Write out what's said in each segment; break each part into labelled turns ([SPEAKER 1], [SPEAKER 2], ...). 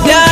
[SPEAKER 1] ya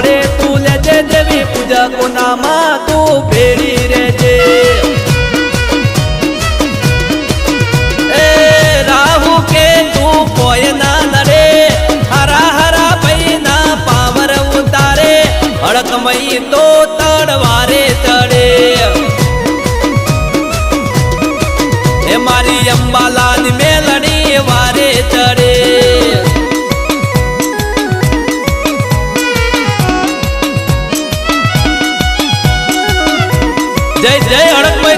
[SPEAKER 1] જોડે તું લેજે દેવી પૂજા કોના માં જય જય હડકભાઈ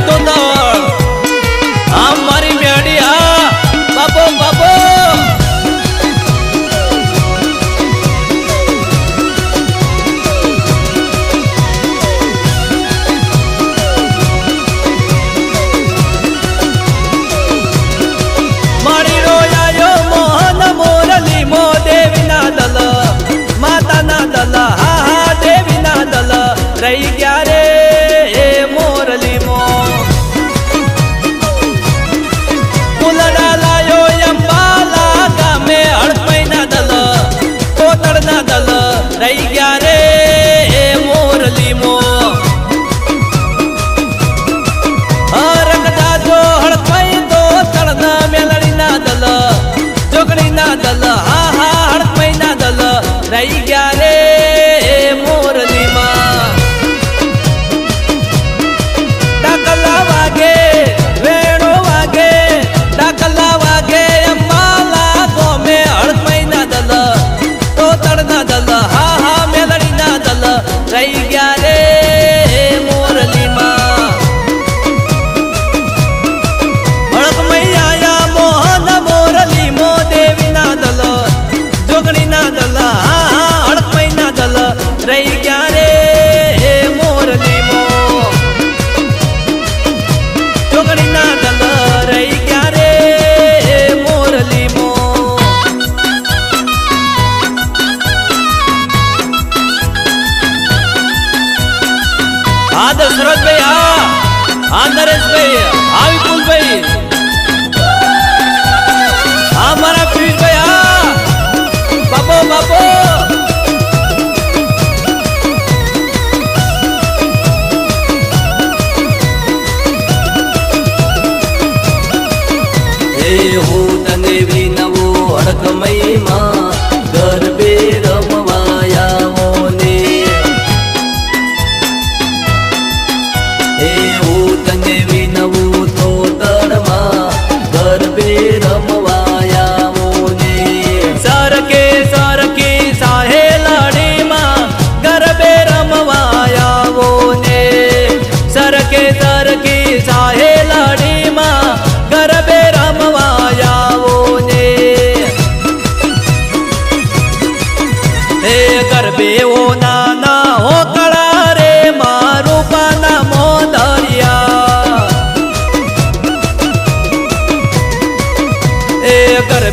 [SPEAKER 1] హో తనే వినవో అడకమై మా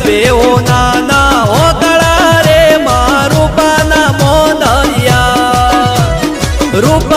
[SPEAKER 1] બેઓ નાના હોતળા રે મારું પાના મોનૈયા રૂપ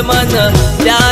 [SPEAKER 1] मन त्या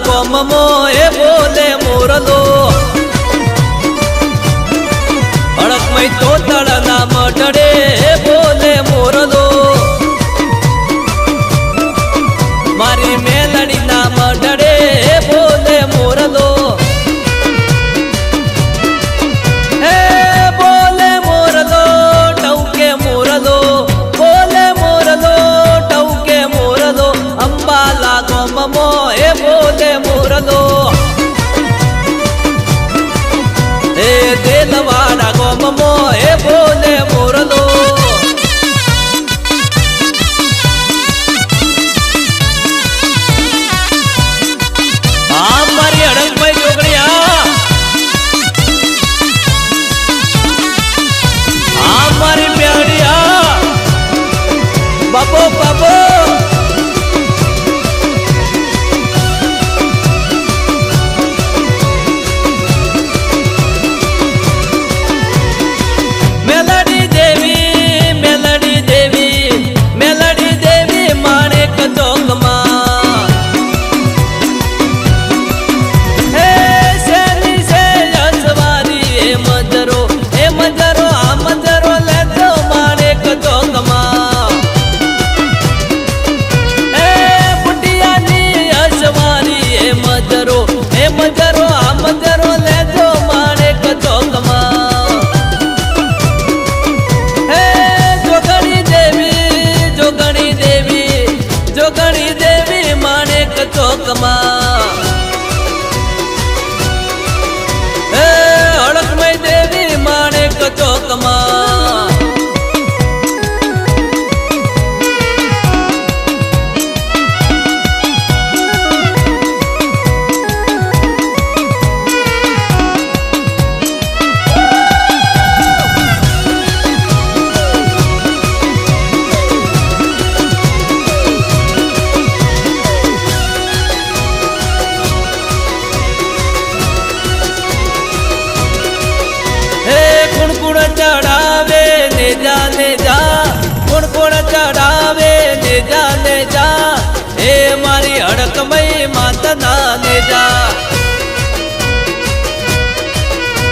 [SPEAKER 1] ગોમમો એ બોલે મોરલો. એ દેલવાડા ગોમમો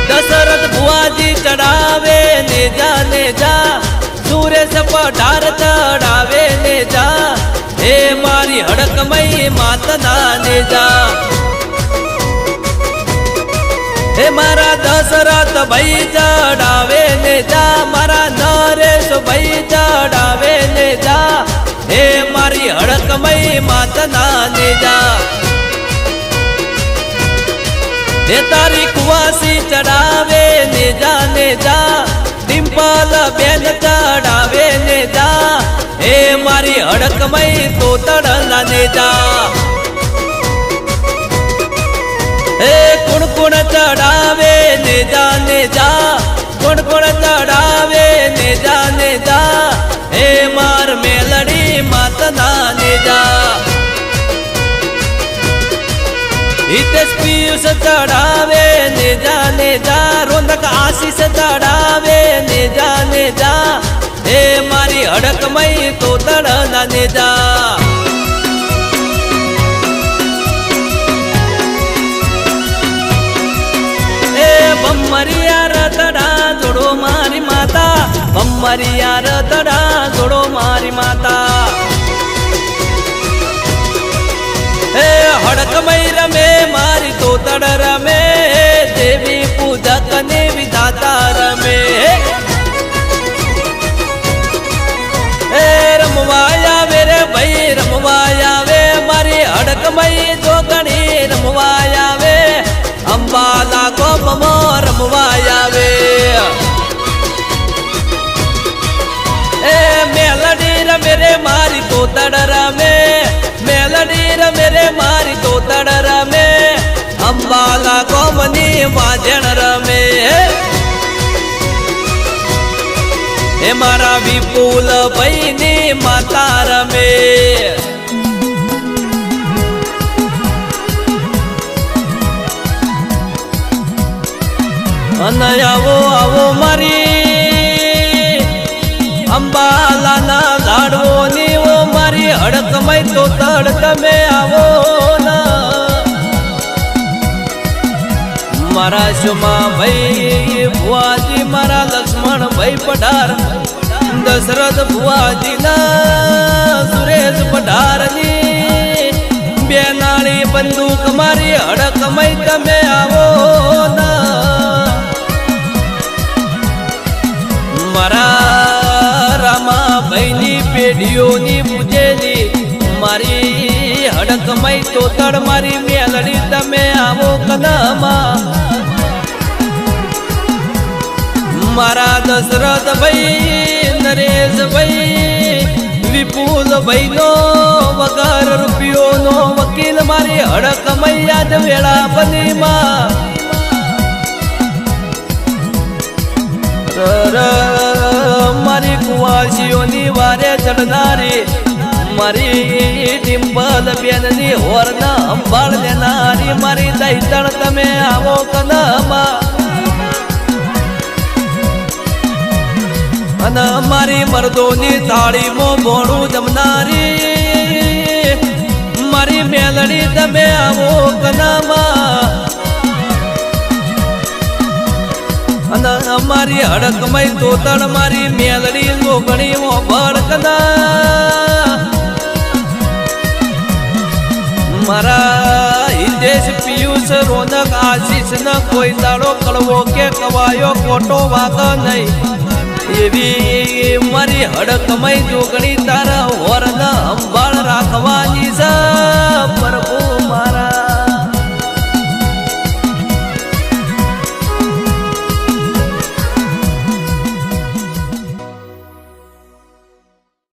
[SPEAKER 1] દશરથ ભુવાજી ચડાવે ને જા ને જા. સુરેશ પઢાર ચડાવે ને જા. હે મારી હડકમય માતના ને જા. હે મારા દશરથ ભાઈ ચડાવે ને જા. મારા નરેશ ભાઈ ચડાવે ને જા. હે મારી હડકમય માતના ને જા. હે તારી કુવાસી ચડાવે ને જા ને જા, ડિમ્પલ બેન ચડાવે ને જા એ મારી હડકમય તો તડલા ને જા. એ કુણ કુણ ચડાવે ને જા ને જા કુણ કુણ ચડાવે ને જા ને જા એ માર મેલડી માતના ને જા. હિતેશ પિયુષ ચડાવે, ને જા ને જા, રોનક આશીષ ચડાવે, ને જા ને જા. હે મારી હડકમય તો તડના ને જા. બમ્મરિયા રતડા, જોડો મારી માતા. બમ્મરિયા રતડા, જોડો મારી માતા. એ હડકમય રમે તો તડ રમે, દેવી પૂજા ને વિધાતા રમે. એ રમવા આવે રે ભાઈ રમવા આવે, મારી હડકમય જોગણી રમવા આવે. અંબાલા ગોમમો રમવા આવે. એ મેલડી રમે રે મારી તોતડ રમે, મેલડી રમે રે મારી તોતડ રમે. અંબાલા કોમની વાજણ રમે. હે મારા વિપુલ ભાઈની માતા રમે. અને આવો આવો મારી અંબાલાના લાડવો ની ઓ મારી હડકમય તો તડ તમે આવો. મારા શુમા ભાઈ ભુવાજી, મારા લક્ષ્મણ ભાઈ પઢાર. દશરથ ભુવાજીના સુરેશ પઢારની. બે નાળી બંદૂક મારી હડકમય તમે આવો મારા મારા રામાભાઈની પેઢીઓની પૂજેલી મારી હડકમય તોતડ મારી મેલડી તમે આવો કદમાં મારા દશરથ ભાઈ, નરેશ ભાઈ, વિપુલ ભાઈ નો વગર રૂપિયો નો વકીલ મારી હડક મૈયાદ વેળા બની માં મારી કુવાસીઓની વારે ચડનારી, મારી ડિમ્પલ બેનની હોરના અંબાળ લેનારી, મારી દૈતણ તમે આવો કદમાં અને મારી મર્દોની થાળીમાં ભોણું જમનારી. મારી મેલડી, તમે આવો કનામાં. અને અમારી હડકમય તોતણ મારી મેલડી લોગણી મો ભડકના મારા હિતેશ પિયુષ, રોનક, આશીષ ન કોઈ દાડો કડવો કે કવાયો ખોટો વાગ નહીં. એવી મારી હડકમય જોગણી તારા વરદ અંબાળ રાખવાની છે.